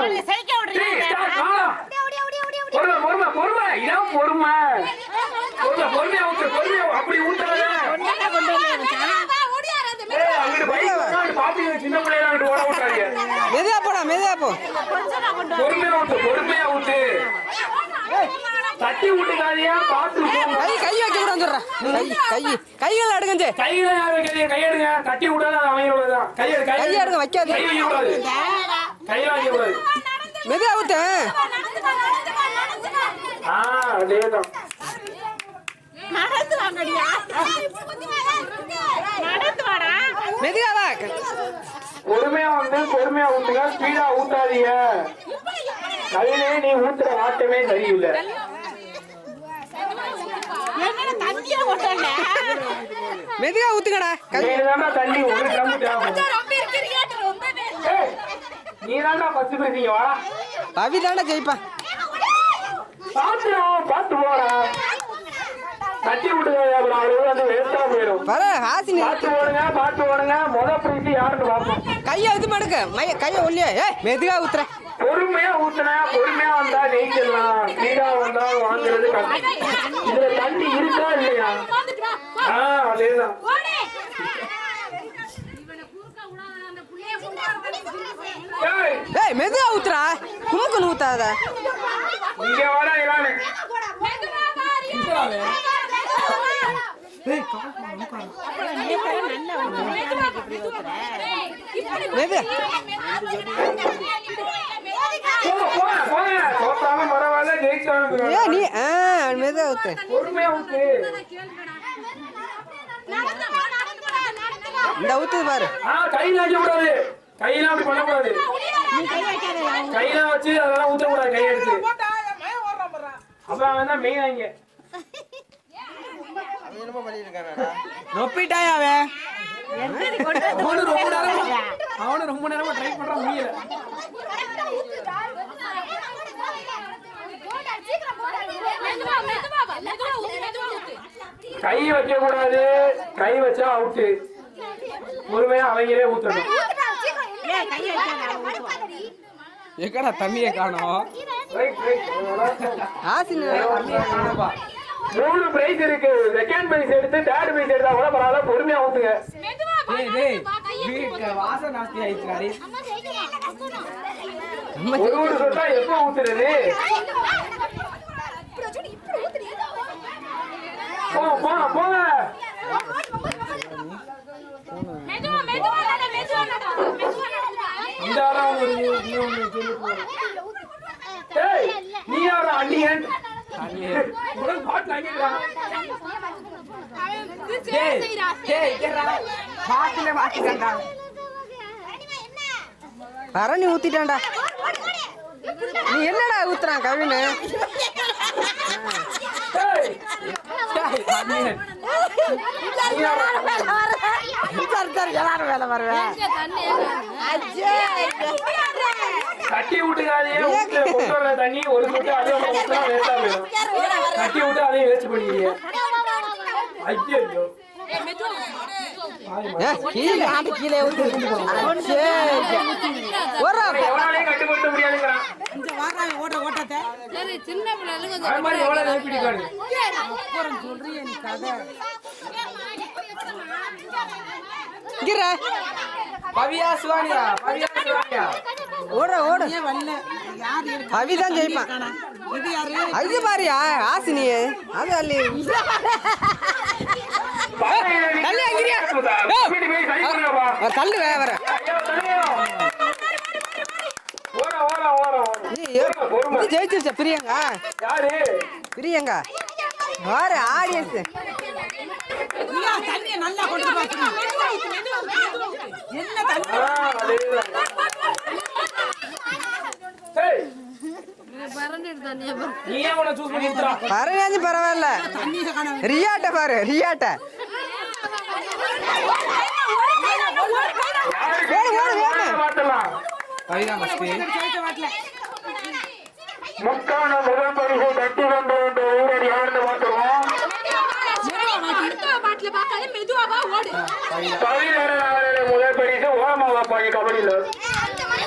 அவனை சைக்க விடுறீங்க. பொறுமை பொறுமை பொறுமை. இதான் பொறுமை. பொறுமை பொறுமையா ஊத்து பொறுமையா அப்படி. ஏய் அங்கிட்டு பைக் வந்து பாத்தீங்க சின்ன பிள்ளைங்க அங்கிட்டு ஓட விட்டாங்க மெதுவா போடா மெதுவா போ. பொறுமையா ஊத்து பொறுமையா ஊத்து தட்டி விட்டுக்காதியா போங்க. கை கை வைக்க கூட வந்துடுறா. கை கை கைகள் அடுங்கஞ்சு கையில யார் வைக்கிறீங்க கையெடுங்க. தட்டி விடாத அது அவங்களோடதான் கையெடு கை கையெடு அடுங்க வைக்காது கை வைக்க கூடாது கூடாது மெதுவா ஊத்து. ஆ அதேதான். நடந்து வாங்கடியா நடந்து வாடா மெதுவா வா. பொறுமையா வந்து பொறுமையா ஊத்துங்க. ஸ்பீடா ஊத்தாதீங்க. நீ ஊத்துற வாட்டமே சரியில்லை. என்னடா தண்ணியா கொண்டு வந்த மெதுவா நீ தண்ணி ஒரு ட்ரம் ஏய், நீ தாண்டா பத்து பேசிங்க வாடா. பவி தாண்டா ஜெயிப்பான் பாத்துடா பாத்து போடா. தட்டி விட்டுங்க அவரு வந்து வேஸ்டா போயிடும். வர ஹாசினி பாத்து ஓடுங்க பாத்து ஓடுங்க முத பிரிச்சு யாருன்னு பார்ப்போம். கையை இது மடுக்க மைய கையை ஒல்லியா ஏ மெதுவா ஊத்துற. பொறுமையா ஊத்துனா பொறுமையா வந்தா ஜெயிச்சிடலாம். ஸ்பீடா வந்தா வாங்குறது கஷ்டம். இதுல தண்ணி இருக்கா இல்லையா? ஆ அதேதான். ஏய் ஏய் மெதுவா ஊத்துறா குமுக்குன்னு ஊத்தாத இங்க வாடா இவனு நீ ஆ மெதுவா ஊத்து ஊத்து இந்த ஊத்துது பாரு கையில கூடாது கையெல்லாம் அப்படி பண்ணக்கூடாது கையெல்லாம் வச்சு அதெல்லாம் ஊத்தக்கூடாது கை எடுத்து. அப்புறம் அவன் தான் மெயின் இங்க நொப்பிட்டாயா அவன்? அவனு ரொம்ப நேரமா அவனு ரொம்ப நேரமா ட்ரை பண்றான் முடியல. கை வைக்க கூடாது கை வச்சா அவுட்டு பொறுமையா அவங்களே ஊத்தணும். எக்கடா தம்பியை காணோம். மூணு பிரைஸ் இருக்கு. செகண்ட் பிரைஸ் எடுத்து தேர்ட் பிரைஸ் எடுத்தா கூட பரவாயில்ல பொறுமையா ஊத்துங்க. ஒரு ஒரு சொட்டா எப்போ ஊத்துறது? போங்க போங்க போங்க இந்த ஒரு. ஏய் நீ யாரா? அண்ணியன் உடல் பாட்டு அங்கிடுறா பரணி ஊத்திட்டான்டா. நீ என்னடா ஊத்துறான் கவினு? எல்லாரும் வேலை வருவேன் விட்டுக்காதே வீட்டுல கொண்டு வர தண்ணி ஒரு சொட்டு அதே ஊத்தினா வேஸ்டா போயிடும். கட்டி விட்டு அதையும் வேஸ்ட் பண்ணிக்கிறீங்க ஐயோ கீழே. ஆண்டு கீழே ஊத்து. கட்டுப்படுத்த முடியாதுங்கிறான். பவியா சிவானியா பவியா சிவானியா ஓட. ஓட அவிதான் ஜெயிப்பான் அது பாரியா? ஆசினி அது அல்லி தள்ளி அங்கிரியா. தள்ளு வே வர. ஓர ஓர ஓர இது ஜெயிச்சிருச்சா பிரியங்கா? பிரியங்கா. வாரு ஆடியன்ஸ். ஏய், பரவாயில்ல பரவாயில்ல. ரியாட்ட பாரு ரியாட்ட? முக்கான முதல் பரிசு தட்டி கொண்டு வந்த பார்த்துருவோம் பதினேழு நாளில் முதல் பரிசு ஓரமாக பாங்க கபடியில்.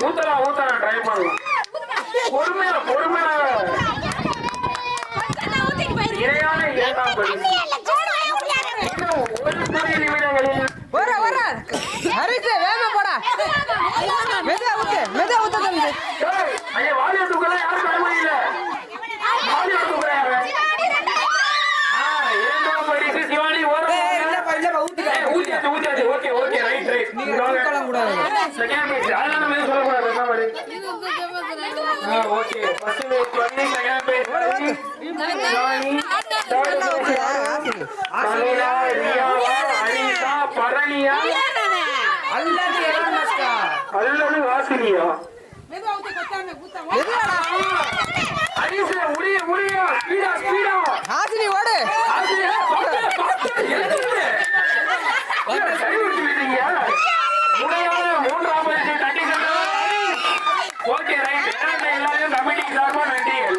ஊத்தலாம் ஊத்தலாம் ட்ரை பண்ணலாம். பொறுமையா பொறுமையா. இரண்டாம் படி ஒரு நிமிடங்களில். வர வர. ஹரிசு வேகமா போடா. மெதுவா ஊத்து மெதுவா ஊத்த தம்பி ஏய், ஐயா வாலி எடுத்துக்கலாம் யாரும் தர முடியல வாலி எடுத்துக்கிறாங்க இரண்டாம் பரிசு சிவானி ஓரம் ஏய், ஊத்தியாச்சு ஊத்தியாச்சு okay okay right right second page அதெல்லாம் நம்ம எதுவும் சொல்லக்கூடாது ரெண்டாம் படி ஆ ஓகே ஃபர்ஸ்ட் பேஜ் பண்ணி செகண்ட் பேஜ் பண்ணி சிவானி தேர்ட் பேஜ் கலையா ரியா அனிதா பரணியா அல்லது வாசினியா மெதுவாடா. அனிசா உரிய உரிய ஸ்பீடா ஸ்பீடா